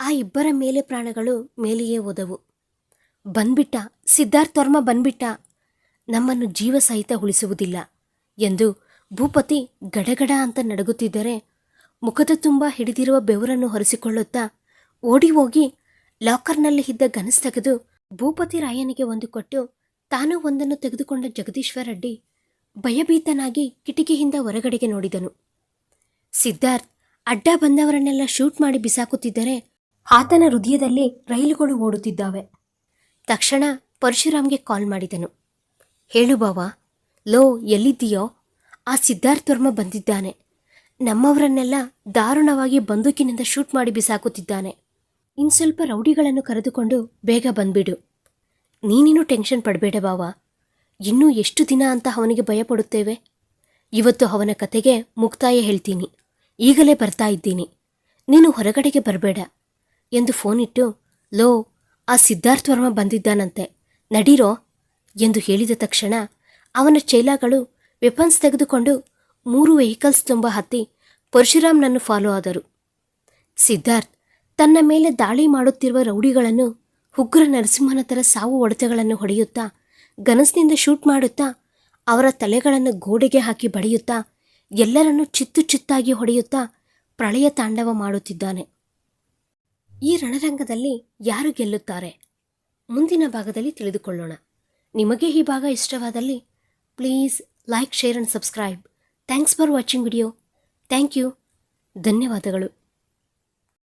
ಆ ಇಬ್ಬರ ಮೇಲೆ ಪ್ರಾಣಗಳು ಮೇಲೆಯೇ ಹೋದವು. ಬಂದ್ಬಿಟ್ಟ ಸಿದ್ಧಾರ್ಥರ್ಮ ಬಂದ್ಬಿಟ್ಟ, ನಮ್ಮನ್ನು ಜೀವ ಸಹಿತ ಉಳಿಸುವುದಿಲ್ಲ ಎಂದು ಭೂಪತಿ ಗಡಗಡ ಅಂತ ನಡಗುತ್ತಿದ್ದರೆ ಮುಖದ ತುಂಬ ಹಿಡಿದಿರುವ ಬೆವರನ್ನು ಹೊರಿಸಿಕೊಳ್ಳುತ್ತಾ ಓಡಿ ಹೋಗಿ ಲಾಕರ್ನಲ್ಲಿ ಇದ್ದ ಗನಸ್ ತೆಗೆದು ಭೂಪತಿ ರಾಯನಿಗೆ ಒಂದು ಕೊಟ್ಟು ತಾನು ಒಂದನ್ನು ತೆಗೆದುಕೊಂಡ ಜಗದೀಶ್ವರ ರೆಡ್ಡಿ ಭಯಭೀತನಾಗಿ ಕಿಟಕಿಯಿಂದ ಹೊರಗಡೆಗೆ ನೋಡಿದನು. ಸಿದ್ಧಾರ್ಥ್ ಅಡ್ಡ ಬಂದವರನ್ನೆಲ್ಲ ಶೂಟ್ ಮಾಡಿ ಬಿಸಾಕುತ್ತಿದ್ದರೆ ಆತನ ಹೃದಯದಲ್ಲಿ ರೈಲುಗಳು ಓಡುತ್ತಿದ್ದಾವೆ. ತಕ್ಷಣ ಪರಶುರಾಮ್ಗೆ ಕಾಲ್ ಮಾಡಿದನು. ಹೇಳು ಬಾವ, ಲೋ, ಎಲ್ಲಿದ್ದೀಯೋ? ಆ ಸಿದ್ಧಾರ್ಥ್ ವರ್ಮ ಬಂದಿದ್ದಾನೆ. ನಮ್ಮವರನ್ನೆಲ್ಲ ದಾರುಣವಾಗಿ ಬಂದೂಕಿನಿಂದ ಶೂಟ್ ಮಾಡಿ ಬಿಸಾಕುತ್ತಿದ್ದಾನೆ. ಇನ್ನು ಸ್ವಲ್ಪ ರೌಡಿಗಳನ್ನು ಕರೆದುಕೊಂಡು ಬೇಗ ಬಂದ್ಬಿಡು. ನೀನೇನು ಟೆನ್ಷನ್ ಪಡಬೇಡ ಬಾವಾ. ಇನ್ನೂ ಎಷ್ಟು ದಿನ ಅಂತ ಅವನಿಗೆ ಭಯಪಡುತ್ತೇವೆ? ಇವತ್ತು ಅವನ ಕತೆಗೆ ಮುಕ್ತಾಯ ಹೇಳ್ತೀನಿ. ಈಗಲೇ ಬರ್ತಾ ಇದ್ದೀನಿ. ನೀನು ಹೊರಗಡೆಗೆ ಬರಬೇಡ. ಎಂದು ಫೋನಿಟ್ಟು ಲೋ, ಆ ಸಿದ್ಧಾರ್ಥ್ ವರ್ಮ ಬಂದಿದ್ದಾನಂತೆ. ನಡೀರೋ? ಎಂದು ಹೇಳಿದ ತಕ್ಷಣ ಅವನ ಚೈಲಾಗಳು ವೆಪನ್ಸ್ ತೆಗೆದುಕೊಂಡು ಮೂರು ವೆಹಿಕಲ್ಸ್ ತುಂಬ ಹತ್ತಿ ಪರಶುರಾಮ್ನನ್ನು ಫಾಲೋ ಆದರು. ಸಿದ್ಧಾರ್ಥ್ ತನ್ನ ಮೇಲೆ ದಾಳಿ ಮಾಡುತ್ತಿರುವ ರೌಡಿಗಳನ್ನು ಉಗ್ರ ನರಸಿಂಹನ ಥರ ಸಾವು ಹೊಡೆತಗಳನ್ನು ಹೊಡೆಯುತ್ತಾ ಗನಸ್ನಿಂದ ಶೂಟ್ ಮಾಡುತ್ತಾ, ಅವರ ತಲೆಗಳನ್ನು ಗೋಡೆಗೆ ಹಾಕಿ ಬಡಿಯುತ್ತಾ, ಎಲ್ಲರನ್ನೂ ಚಿತ್ತು ಚಿತ್ತಾಗಿ ಹೊಡೆಯುತ್ತಾ ಪ್ರಳಯ ತಾಂಡವ ಮಾಡುತ್ತಿದ್ದಾನೆ. ಈ ರಣರಂಗದಲ್ಲಿ ಯಾರು ಗೆಲ್ಲುತ್ತಾರೆ? ಮುಂದಿನ ಭಾಗದಲ್ಲಿ ತಿಳಿದುಕೊಳ್ಳೋಣ. ನಿಮಗೆ ಈ ಭಾಗ ಇಷ್ಟವಾದಲ್ಲಿ please like, share and subscribe. Thanks for watching video. Thank you. ಧನ್ಯವಾದಗಳು.